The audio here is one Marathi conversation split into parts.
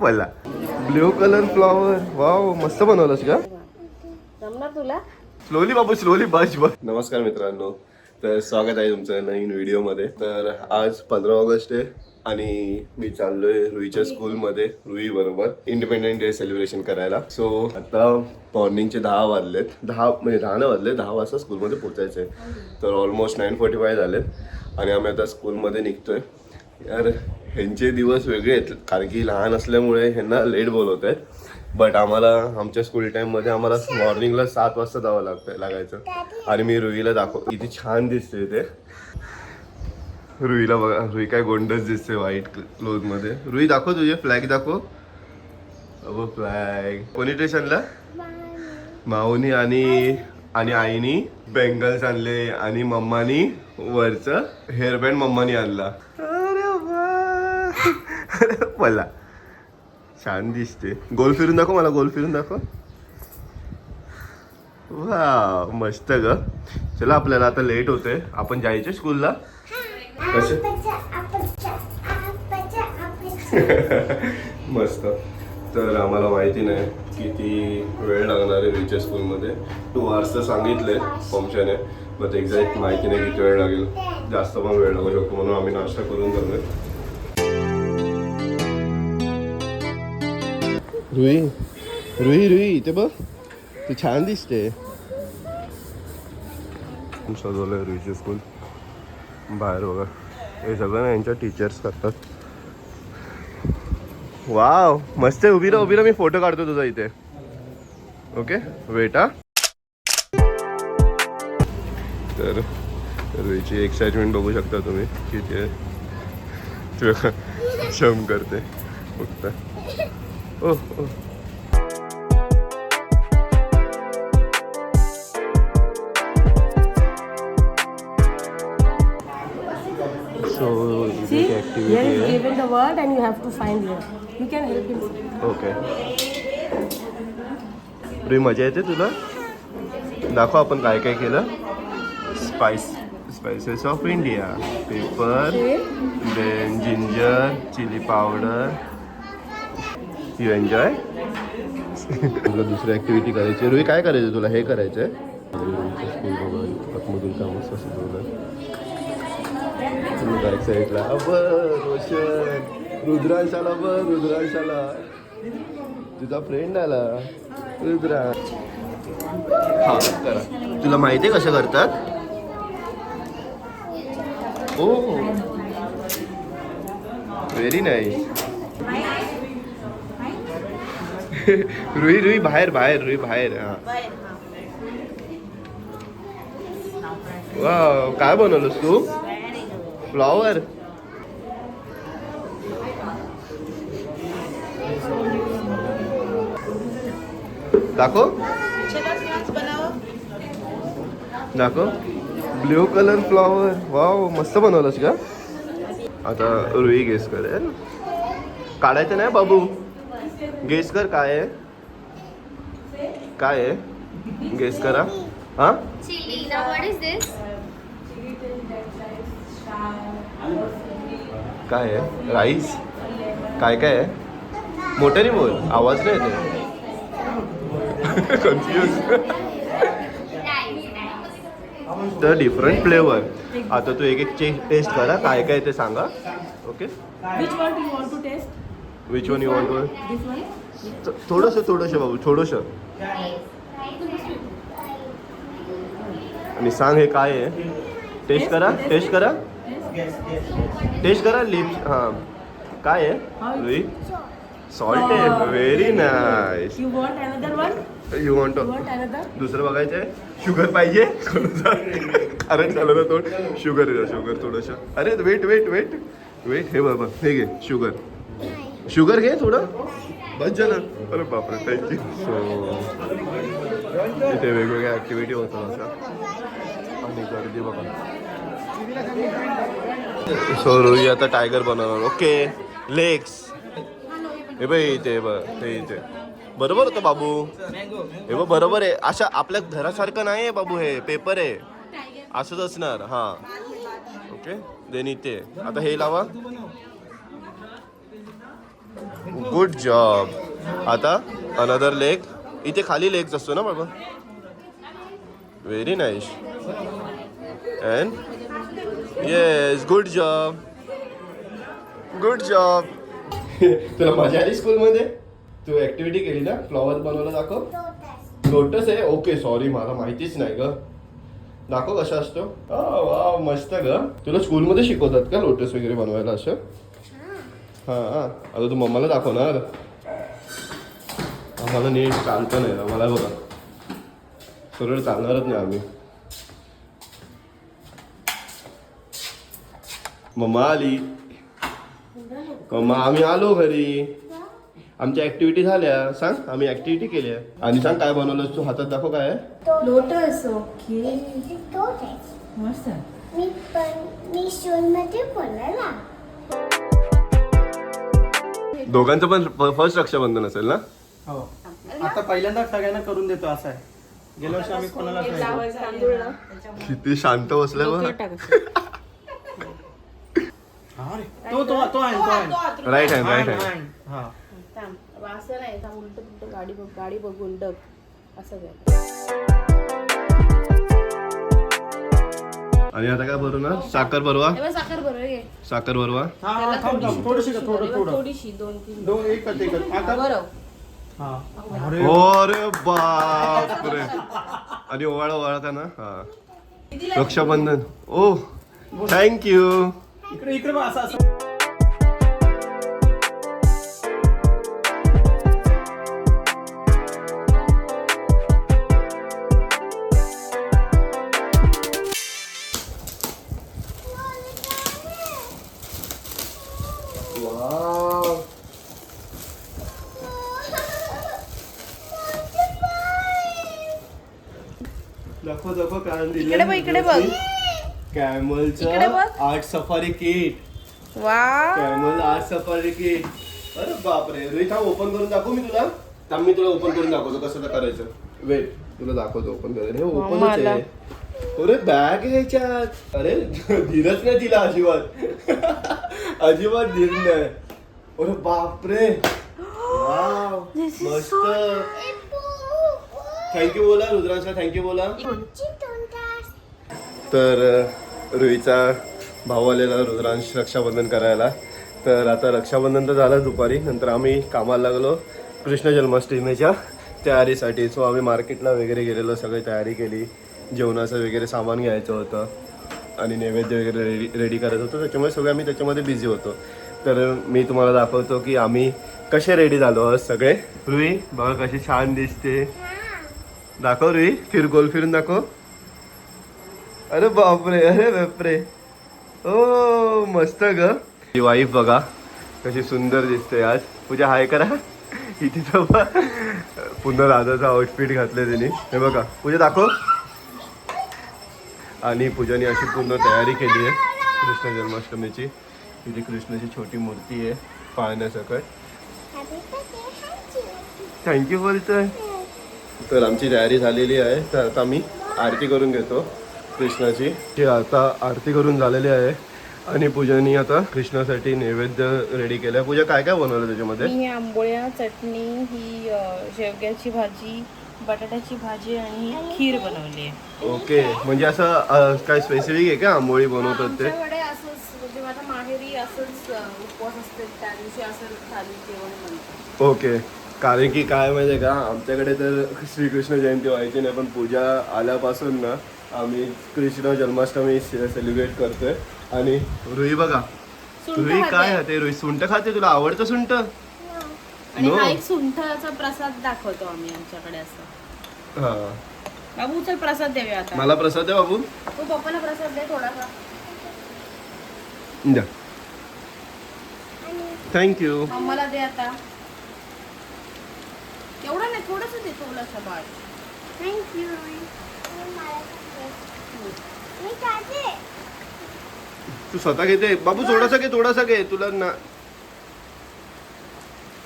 मला. ब्ल्यू कलर फ्लॉवर वाव मस्त बनवलंस का तुला? स्लोली बाबू स्लोली बस बस. नमस्कार मित्रांनो. तर स्वागत आहे तुमचं नवीन व्हिडिओमध्ये. तर आज पंधरा ऑगस्ट आहे आणि मी चाललोय रुईच्या स्कूलमध्ये रुई बरोबर इंडिपेंडन्स डे सेलिब्रेशन करायला. सो आता मॉर्निंगचे दहा वाजलेत. दहा म्हणजे दहा नाही वाजले दहा वाजता स्कूलमध्ये पोचायचं आहे. तर ऑलमोस्ट नाईन फोर्टी फाय झालेत. आणि आम्ही आता स्कूलमध्ये निघतोय. यार ह्यांचे दिवस वेगळे आहेत कारण की लहान असल्यामुळे ह्यांना लेट बोलवत आहेत. बट आम्हाला आमच्या स्कूल टाईममध्ये आम्हाला मॉर्निंगला सात वाजता जावं लागतं लागायचं. आणि मी रुईला दाखव किती छान दिसते ते. रुईला बघा रुई काय गोंडच दिसते व्हाईट क्लोथमध्ये रुई दाखव तुझे फ्लॅग दाखव. अबो फ्लॅग कोणी स्टेशनला माऊनी आणि आणि आईनी बेंगल्स आणले आणि मम्मानी वरचं हेअरबँड मम्मानी आणला. अरे मला. छान दिसते. गोल फिरून दाखव मला गोल फिरून दाखव. वा मस्त ग. चला आपल्याला आता लेट होते आपण जायचे स्कूलला कसे? मस्त. तर आम्हाला माहिती नाही किती वेळ लागणार आहे रिच्या स्कूलमध्ये. टू आवर्स तर सांगितले फंक्शने मग एक्झॅक्ट माहिती नाही किती वेळ लागेल. जास्त पण वेळ लागू शकतो म्हणून आम्ही नाश्ता करून चाललोय रुई रुई रुई इथे बघ तू छान दिसते सजवलंय रुईची स्कूल बाहेर बघा हे सगळं ना यांच्या टीचर्स करतात वाव मस्त आहे उभी राहा उभी राहा मी फोटो काढतो तुझा इथे ओके वेट हा तर रुईची एक्साइटमेंट बघू शकता तुम्ही किती आहे ती शम करते फक्त ओ ओ सो See, इथे here ऍक्टिव्हिटी is आहे given the word and you have to find here. You can help him. Okay Rui मजा येते तुला दाखव आपण काय काय केलं spice spices of India pepper then ginger chilli powder you enjoy तुला दुसरी ॲक्टिव्हिटी करायची. रुई काय करायचं तुला? हे करायचं आहे स्कूल बघा आतमधून काम असतं सगळं बॅक साईडला बर रोशन रुद्रांश आला रुद्रांश आला तुझा फ्रेंड आला रुद्रा हा करा तुला माहिती आहे कसं करतात? Oh very nice Rui Rui बाहेर बाहेर रुई बाहेर हा. वा काय बनवलंस तू? फ्लॉवर दाखव. दाखव. ब्ल्यू कलर फ्लॉवर वाव मस्त बनवलंस का आता रुई गेस करेल. काढायचं नाही बाबू? गेस कर काय आहे? काय आहे? गेस करा हा? काय आहे? राईस काय काय आहे? मोठ्याने बोल आवाज नाही येते कन्फ्युज तर डिफरंट फ्लेवर आता तू एक एक टेस्ट करा काय काय ते सांगा. Okay do you want to taste? Which one you want? थोडंसं थोडंसं बाबू थोडंसं. आणि सांग हे काय आहे? टेस्ट करा टेस्ट करा. टेस्ट करा लिप हां. काय आहे? सॉल्ट आहे. Very nice? You want? दुसरं बघायचं आहे शुगर पाहिजे? कारण झालं ना थोड. शुगर शुगर थोडंसं. अरे वेट वेट वेट वेट हे बाबा हे घे शुगर शुगर घे थोडं. बस झालं. अरे बापरे थँक्यू सो इथे वेगवेगळ्या ॲक्टिव्हिटी होतात आणि गर्दी बघा सो रोही आता टायगर बनवणार. ओके लेग्स हे बघ इथे बघ हे इथे. बरोबर होतं बाबू? हे बघ बरोबर आहे. अशा आपल्या घरासारखं नाही आहे बाबू हे. पेपर आहे. असंच असणार हां. ओके देन इथे. आता हे लावा. गुड जॉब आता अनदर लेग इथे खाली लेग्स असतो ना बाबा? Very nice and yes good job good job तुला मजा आली स्कूलमध्ये तू ऍक्टिव्हिटी केली ना? फ्लॉवर बनवलं दाखव. लोटस आहे? ओके सॉरी मला माहितीच नाही ग. दाखव कसा असतो. Oh, वा मस्त ग. तुला स्कूलमध्ये शिकवतात का लोटस वगैरे बनवायला असं? हा आता तू मम्माला दाखवणार आम्हाला नीट चालतं नाही ना मला बघा. सरळ चालणारच नाही आम्ही. मम्मा आली. मम्मा आम्ही आलो घरी. आमच्या ऍक्टिव्हिटी झाल्या. सांग आम्ही ऍक्टिव्हिटी केल्या. आणि सांग काय बनवलं तू? हातात दाखव काय? लोटस ओके मस्त. मी पण मी स्कूलमध्ये बोलायला दोघांचं पण फर्स्ट रक्षाबंधन असेल ना? हो. आता पहिल्यांदा सगळ्यांना करून देतो असं आहे. गेल्या वर्षी आम्ही कोणाला किती शांत बसले बघ. तो तो तो आहे तो आहे. Right hand right hand hand. हा थांब असं नाही थांब उलट उलट गाडी बघ गाडी बघून डग असं आणि आता काय ना? साखर बरवा हे बघ, साखर बरोबर घे साखर बरवा हा हा, थांब थांब थोडीशी. का थोडं थोडं? थोडीशी दोन तीन. दोन एकच एकच आता? बरं. हा. अरे. अरे बापरे. आणि ओवाळा ओवाळता ना? हा. रक्षाबंधन. ओ थँक्यू इकडे इकडे बघ, असं असं. दाखव दाखव काय इकडे बघ, इकडे बघ. कॅमलचं बघ. Art safari kit. वा कॅमल आर्ट सफारी किट. अरे बापरे रे थांब ओपन करून दाखवू मी तुला. थांब मी तुला ओपन करून दाखवतो कसं तर करायचं. वेट तुला दाखवतो ओपन करायचं हे ओपनच मला. आहे अरे बॅग आहे ह्याच्यात अरे धीरच नाही तिला अजिबात. अजिबात धीर नाही. अरे बापरे. वाव मस्त. थँक्यू बोला रुद्रांशला थँक्यू बोला. तर रुईचा भाऊ आलेला रुद्रांश रक्षाबंधन करायला. तर आता रक्षाबंधन तर झालं दुपारी नंतर आम्ही कामाला लागलो कृष्ण जन्माष्टमीच्या तयारीसाठी. सो आम्ही मार्केटला वगैरे गेलेलो सगळी तयारी केली. जेवणाचं वगैरे सामान घ्यायचं होतं आणि नैवेद्य वगैरे रेडी रेडी करत होतो. त्याच्यामुळे सगळे आम्ही त्याच्यामध्ये बिझी होतो. तर मी तुम्हाला दाखवतो की आम्ही कसे रेडी झालो सगळे. रुई बघा कशी छान दिसते. दाखव रुई फिर गोल फिरून दाखव. अरे बापरे अरे बापरे. ओ मस्त ग. ही वाईफ बघा कशी सुंदर दिसते आज. पूजा हाय करा. इथे पुन्हा राधाचा आउटफिट घातले तिने. हे बघा पूजा दाखव. आणि पूजाने अशी पूर्ण तयारी केली आहे. कृष्ण जन्माष्टमीची. तिथे कृष्णाची छोटी मूर्ती आहे. पाहण्यासकट थँक्यू बोलतोय तर आमची तयारी झालेली आहे. तर आता मी आरती करून घेतो कृष्णाची. जी आता आरती करून झालेली आहे. आणि पूजानी आता कृष्णासाठी नैवेद्य रेडी केलं पूजा काय काय बनवलं त्याच्यामध्ये? मी आंबोळ्या चटणी ही शेवग्याची भाजी बटाट्याची भाजी आणि खीर बनवली आहे. ओके. म्हणजे असं काय स्पेसिफिक आहे का आंबोळी बनवतात ते? असंच म्हणजे माझ्या माहेरी असंच उपवास असते. त्या दिवशी असं थाली जेवण बनतं. ओके. कारण की काय माहिती का? आमच्याकडे तर श्रीकृष्ण जयंती व्हायची नाही पण पूजा आल्यापासून ना आम्ही कृष्ण जन्माष्टमी सेलिब्रेट करतोय. आणि रुई बघा रुई. काय खाते? रुई सुंट खाते? तुला आवडतं सुंट आणि No. हा एक सुंठाचा प्रसाद दाखवतो आम्ही आमच्याकडे असं. हा. बाबू चल प्रसाद देऊया आता. मला प्रसाद आहे बाबू. तू पप्पाला प्रसाद दे थोडासा. द्या थँक्यू मम्माला दे आता. थोडस दे थोडस बाळ. थँक्यू मी खाते. तू स्वतः घेते? बाबू थोडासा घे थोडासा घे. तुला ना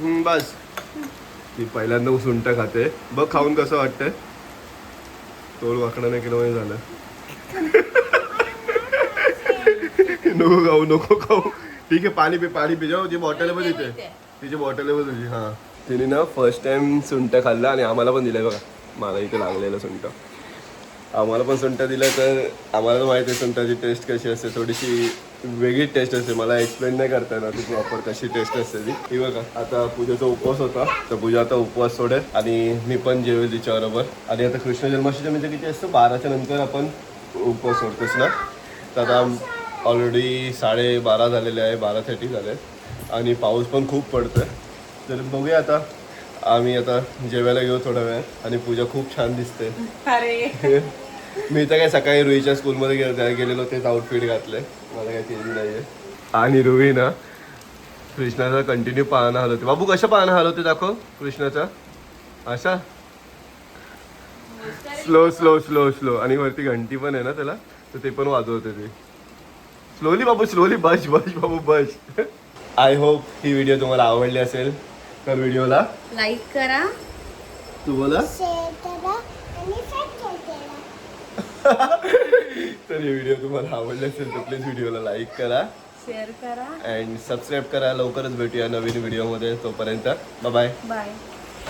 हम्म, बस. मी पहिल्यांदा सुंट खाते. बघ खाऊन कसं वाटतंय. तोड वाकडं नाही केलं म्हणजे झालं. नको खाऊ नको खाऊ. ठीक आहे पाणी पी पाणी पी. जाऊ ती बॉटल पण इथे. तिची बॉटल आहे तुझी हां. तिने ना फर्स्ट टाइम सुंट खाल्लं आणि आम्हाला पण दिलंय बघा. मला इथे लागलेलं सुंट. आम्हाला पण सुंट दिलं तर आम्हाला माहिती आहे सुंटाची टेस्ट कशी असते. थोडीशी वेगळी टेस्ट असते. मला एक्सप्लेन नाही करता येणार ती प्रॉपर कशी टेस्ट असते ती. ही बघा आता पूजेचा उपवास होता. तर पूजा आता उपवास सोडेल आणि मी पण जेवेल तिच्याबरोबर. आणि आता कृष्ण जन्माष्टमी म्हणजे किती असतं? बाराच्या नंतर आपण उपवास सोडतोस ना. तर आता ऑलरेडी साडेबारा झालेले आहे बारा थर्टी झाले. आणि पाऊस पण खूप पडतोय. तर बघूया आता. आम्ही आता जेवायला घेऊ थोडा वेळ आणि पूजा खूप छान दिसते. अरे. मी तर काय सकाळी रुईच्या स्कूलमध्ये गे गेलेलो तेच आउटफिट घातलंय. मला काही चेंज नाही आहे आणि रुई ना कृष्णाचा कंटिन्यू पाहणं हलवते बाबू कशा पाहणं हलवते दाखव कृष्णाचा? असा स्लो स्लो स्लो स्लो आणि वरती घंटी पण आहे ना त्याला? तर ते पण वाजवते ते. स्लोली बाबू स्लोली बस बस बाबू बस. आय होप ही व्हिडिओ तुम्हाला आवडली असेल. तर व्हिडिओला. लाईक करा. तू बोला. करा करा. तर ही व्हिडिओ तुम्हाला आवडली असेल तर प्लीज व्हिडिओला लाईक करा. शेअर करा. अँड सबस्क्राईब करा. लवकरच भेटूया नवीन व्हिडिओमध्ये तोपर्यंत. Bye bye